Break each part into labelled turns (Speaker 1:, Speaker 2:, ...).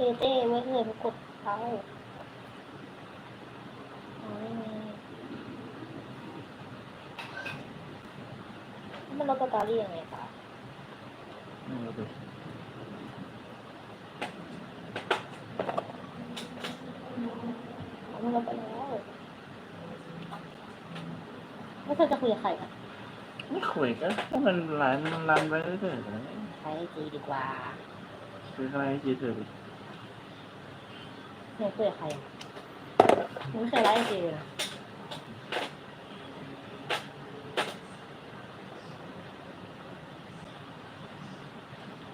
Speaker 1: เต้เต้ไว้เลยไปกดเขาอ๋อนี่ไงมันลบสตอรี่ยังไงคะ
Speaker 2: ไม่รู้ดิ
Speaker 1: อ๋อมันลบไปแล้วแล้วเธอจะคุยกับใครอะ
Speaker 2: ไม่คุยก็ก็มันรันมันรันไปเรื่อยๆนะ
Speaker 1: ใช้ไอจีดีกว่า
Speaker 2: คืออะไรจีเธอดิ
Speaker 1: เนี่ยคุยกับใครอะมึงไม่เคยไลฟ์ไอจีเลยนะ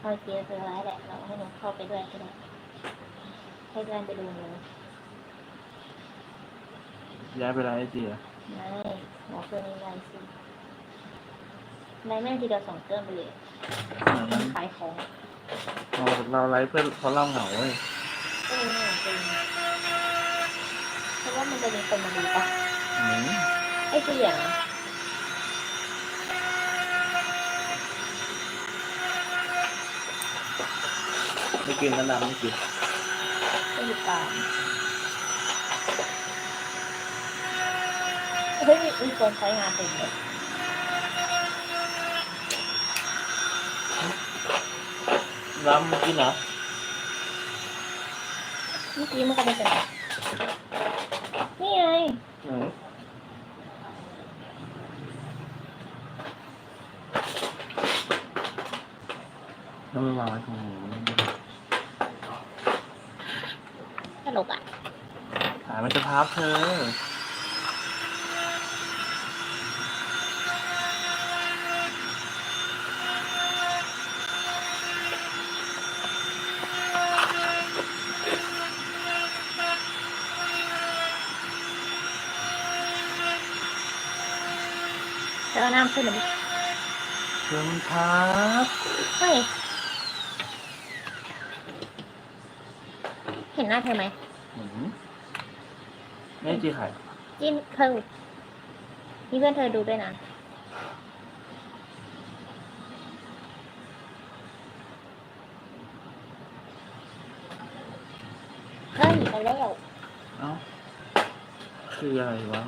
Speaker 1: เอาไอจีเธอไลฟ์แหละเราให้หนูเข้าไปด้วยก็ได้ให้เพื่อนไปดูหนู
Speaker 2: ย้ายไปไลน์ไอจีอะ
Speaker 1: ไม่หมอเครื่องนี้ไลฟ์สิไลฟ์แม่งทีเดียวสองเครื่องไปเลย
Speaker 2: นั้น
Speaker 1: ขายของ
Speaker 2: เราเราไลฟ์เพื่อเขาเล่าเหงาเว้ย
Speaker 1: ก็เลยไม่อ ยากเป็นเพราะว่ามันจะมีคนมาดูปะ
Speaker 2: อืม
Speaker 1: ไอ้เสียง
Speaker 2: ไม่กินน้ำดำไม่กิน
Speaker 1: ก็อยู่ตามเฮ้ยมีมีคนใช้งานเต็มเลย
Speaker 2: น้ำไม่กินเหรอ
Speaker 1: เมื่อกี้มันก็เป็นแบบนี่ไง
Speaker 2: อืมต้องไปวางไว้ตรงนี้
Speaker 1: ตลกอะ
Speaker 2: หามันจะพับเธอ
Speaker 1: จะเอาน้ำขึ้นหรือไม่
Speaker 2: เธอมันพับ
Speaker 1: เฮ้ยเห็นหน้าเธอไหม
Speaker 2: อืมไม่จีไข่
Speaker 1: จิ้นเธอมีเพื่อนเธอดูด้วยนะเฮ้ยไปแล้ว
Speaker 2: เอ้าคืออะไรวะ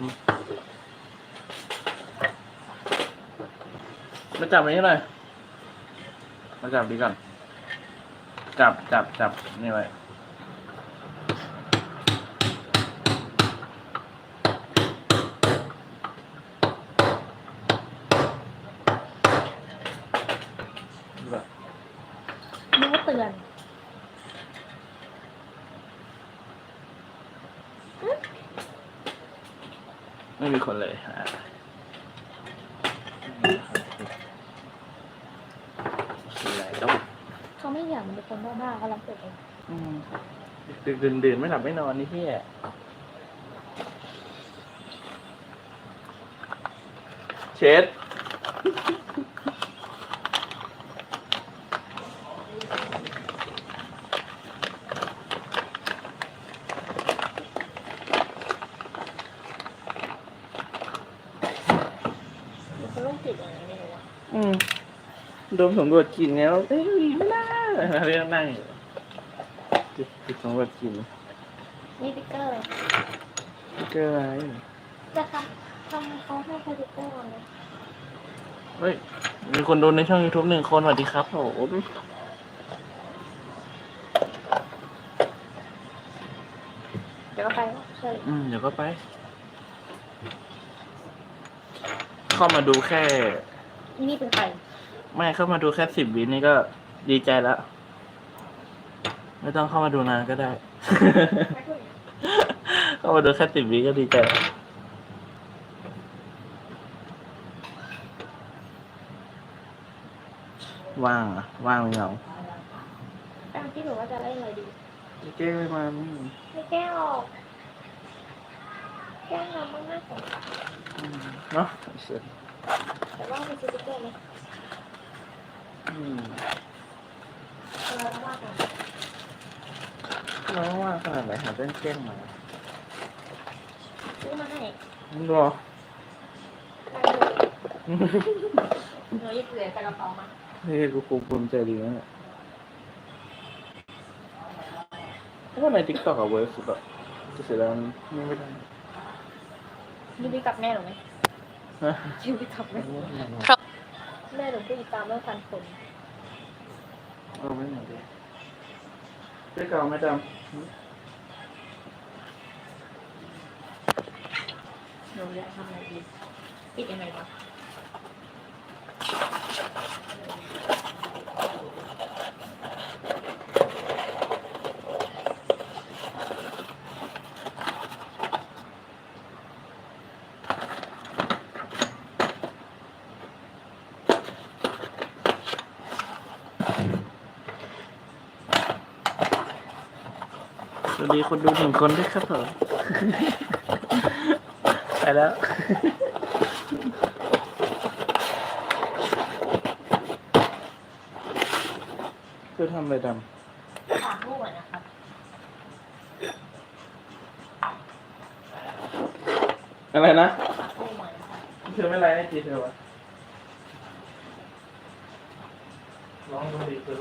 Speaker 2: มาจับอันนี้หน่อยมาจับดีก่อน จับจับจับนี่ไว้แบบ
Speaker 1: นึกว่าเตือน
Speaker 2: ไม่มีคนเลยอะคืออะไรต้อง
Speaker 1: เขาไม่ อยากมันเป็นคนบ้าๆเขารับเสร็จเอง
Speaker 2: อืมดึกดื่นดื่นไม่หลับไม่นอนนี่พี่เช็ด
Speaker 1: เป็นคนโรคจิตอย่างไรไม่รู้อะ
Speaker 2: อืมโดมสำรวจกลินไงแล้วเอ้ยไม่ได้ เรียกนั่งอยู่ติดติดสำรวจกลิน
Speaker 1: นี่ติ๊กเกอร์เลย
Speaker 2: เจออะไร
Speaker 1: จะทำทำเขาให้สติ๊กเกอร์เลย
Speaker 2: เฮ้ย มีคนดูในช่อง YouTube หนึ่งคนสวัสดีครับโอ้โห
Speaker 1: เดี๋ยวก็ไปเชิญ
Speaker 2: อืม เดี๋ยวก็ไป เข้ามาดูแค่
Speaker 1: นี่นี่เป็นใคร
Speaker 2: ไม่เข้ามาดูแค่สิบวินี่ก็ ดีใจแล้ว ไม่ต้องเข้ามาดูนานก็ได้ เข้ามาดูแค่สิบวิก็ดีใจแล้วว่างอะว่างไม่เหงา
Speaker 1: ตามที่หนูว่าจะเล่นอะไรดี
Speaker 2: เก้มาอืม
Speaker 1: ไม่แก้ออก แก้เราบ้างหน้าสงสาร
Speaker 2: เนาะเสร็จ
Speaker 1: แต่ว่ามีสติ๊กเกอร์ไหม
Speaker 2: อืม
Speaker 1: เออว่ากั น
Speaker 2: น้องว่างขนาดไหนหาเต้นเก้งมา
Speaker 1: ซื้อมาให้
Speaker 2: รอ
Speaker 1: หนูยึดเหลือใส่กระเป๋ามา
Speaker 2: เฮ้ยกูคงภูมิใจดีนะเนี่ยว่าในทิกตอกอะเวิร์กสุดอะจะเสียดายมันไม่ได้
Speaker 1: ยืนดีกับแม่หนูไหม
Speaker 2: ฮะ
Speaker 1: ยืนดีกับแม่แม่หนูพูดตามเมื่อพันคน
Speaker 2: เออไม่เหมือนกันเจ๊เก่าไม่จ
Speaker 1: หนูอยากทำอะไรดีปิดยังไงวะ
Speaker 2: สวัสดีคนดูหนึ่งคนด้วยครับผมไปแล้วคือทำอะไรด
Speaker 1: ฝากลูกหน่อยนะครับำ
Speaker 2: อะไรนะ
Speaker 1: ฝากลูกหน่อยนะครับ
Speaker 2: เธอไม่ไลน์ไอจีเธอวะลองดูดิเธอ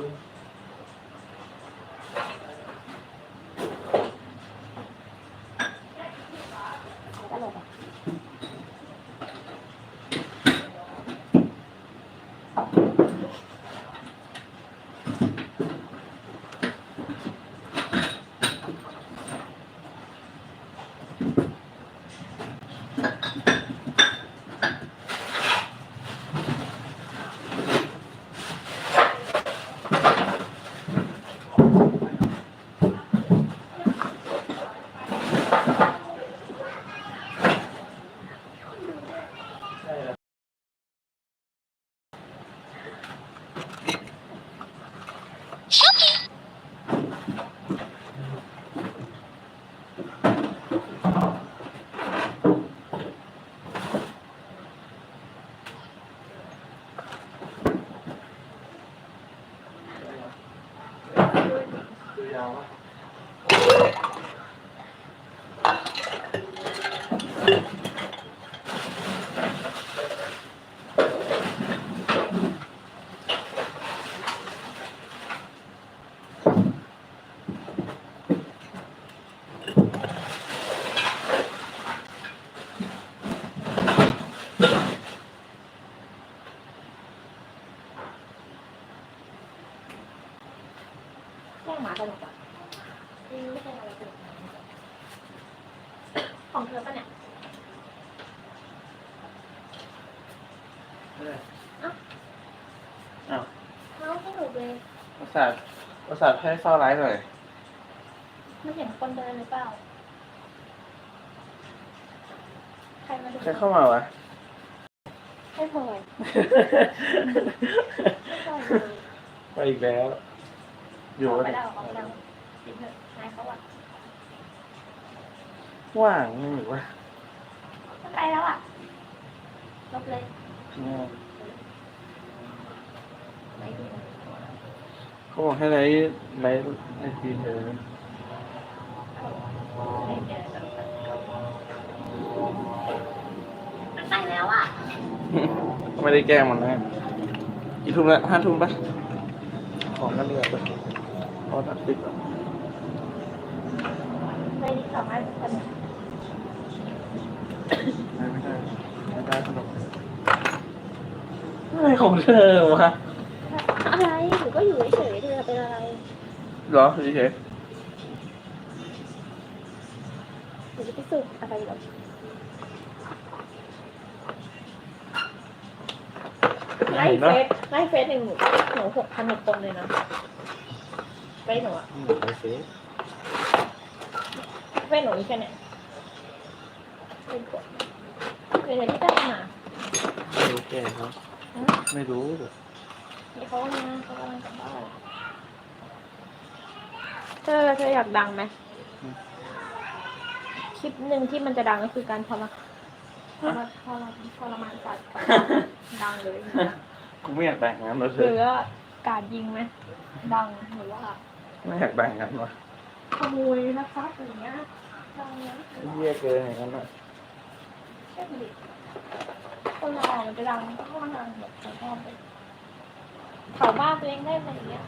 Speaker 2: แก
Speaker 1: ล้งหมาตลกอะอืมไม่ใช่อะไรตลกของเธอปะเนี่ย
Speaker 2: อ้าว
Speaker 1: เขาให้หนูเลย
Speaker 2: ประสาทประสาทให้เฝ้าไลฟ์หน่อย
Speaker 1: มันเห็นคนเดินหรือเปล่า ใครมาดู
Speaker 2: ใครเข้ามาวะ
Speaker 1: ให้พลอยให้พลอยเลย
Speaker 2: ไปอีกแล้ว อยู่
Speaker 1: ออก
Speaker 2: วะ
Speaker 1: ไป
Speaker 2: เนี่ย
Speaker 1: แล้วออกไปแล้วปิดเถอะนายเขาอะ
Speaker 2: ว่างไม่หรือว่า
Speaker 1: มันไปแล้วอะลบเลย
Speaker 2: เนี่ย
Speaker 1: ไปดู
Speaker 2: เขาบอกให้ไลฟ์ไลฟ์ไอจีเธอ
Speaker 1: ไม่เจอมันไปแล้วอะ
Speaker 2: ไม่ได้แกล้งมันนะกี่ทุ่มแล้วห้าทุ่มปะของกันเรือปะพ อตัดติดอะ
Speaker 1: ไปที่สองอันกัน
Speaker 2: ไม่ไม่ได้ไม่ได้ขนมอะไรของเธอวะ
Speaker 1: อะไรหนูก็อยู่เฉยๆเธอเป็นอะไร
Speaker 2: เหรอเฉย
Speaker 1: หนูจะไปสืบอะไรหรอ
Speaker 2: ๆ
Speaker 1: ไล่
Speaker 2: เห็น
Speaker 1: เฟ
Speaker 2: ปะ
Speaker 1: ซไล่เฟซหนึ่งหนูหนูหกพันหนึ่งคนเลยนะเฟซหนูอะ
Speaker 2: อืมไปสิ
Speaker 1: เฟซหนูมีแค่เนี้ยเป็นกดเดี๋ยวที่ตั้งมา
Speaker 2: ไม่รู้แกเขา
Speaker 1: ฮะ
Speaker 2: ไม่รู้
Speaker 1: เดี๋ยวเขามาเขากำลังกลับบ้านเธอเธออยากดังไหมคลิปหนึ่งที่มันจะดังก็คือการทรมานทรมานทรมานทรมานสัตว์ดังเลย
Speaker 2: กูไม่อยากแต่งงานเลยเธ
Speaker 1: ห
Speaker 2: อ
Speaker 1: รือว่าการยิงไหมดังหรือว่า
Speaker 2: ไม่อยากแบ่งกันวะ
Speaker 1: ขโมยนะคทรัพอย่างเงี้ยเราเนี้ย
Speaker 2: เยี่ยเกินอย่างนั้นอะ
Speaker 1: ใช่ดิคนเรามันจะดังข้างดังแบบชอบเลยไปเผบ้านตัวเองได้ไหมอ่างเงี้ย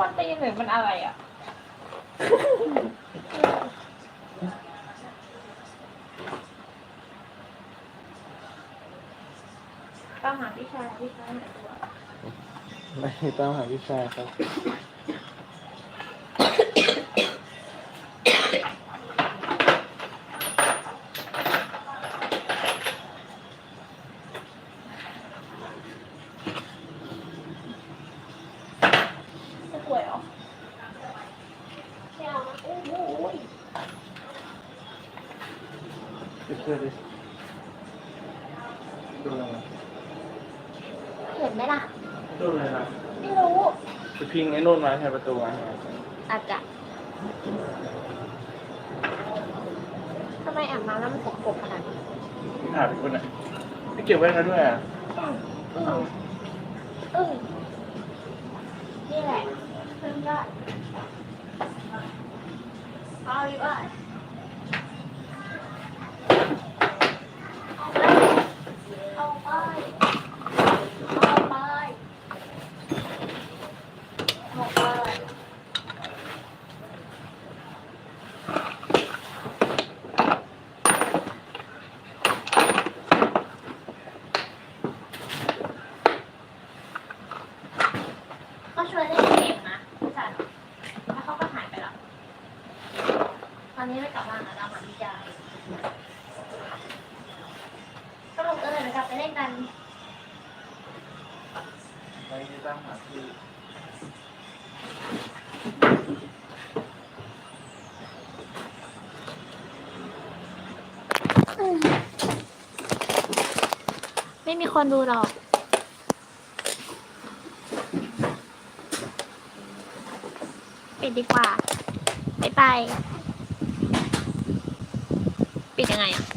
Speaker 1: วันตีหนึ่งมันอะไรอะ
Speaker 2: ไม่ตามหาพี่ชายครับ
Speaker 1: จะป่วยเหรอไม่เอานะโอ้โห
Speaker 2: ปิดเสื้อดิดูอะไรนะ
Speaker 1: เห็นไหมล่ะ
Speaker 2: ดูอะไรนะ
Speaker 1: ไม่รู้
Speaker 2: ไปพิงไอ้นู่นมาแทนประตูมา
Speaker 1: อาจจะทำไมอาบน้ำแล้วมันสกปรกขนาดนี้
Speaker 2: หาไปคนไหนไม่เก็บไว้นะด้วยอะ
Speaker 1: อึ้งอึ้งนี่แหละเพิ่มยอดเอาดีกว่าเอาไป เอาไป เอาไป เอาไป ก็ ช่วยเล่นเกมนะจัดแล้วเขาก็หายไปแล้ว ตอนนี้ไม่กลับบ้านแล้วเราหาวิจัยก็ลงเออเดี๋ยวกลับไปเล่นกัน
Speaker 2: ไปตามหาที่
Speaker 1: ไม่มีคนดูหรอก ปิดดีกว่า ไปไป ปิดยังไงอะ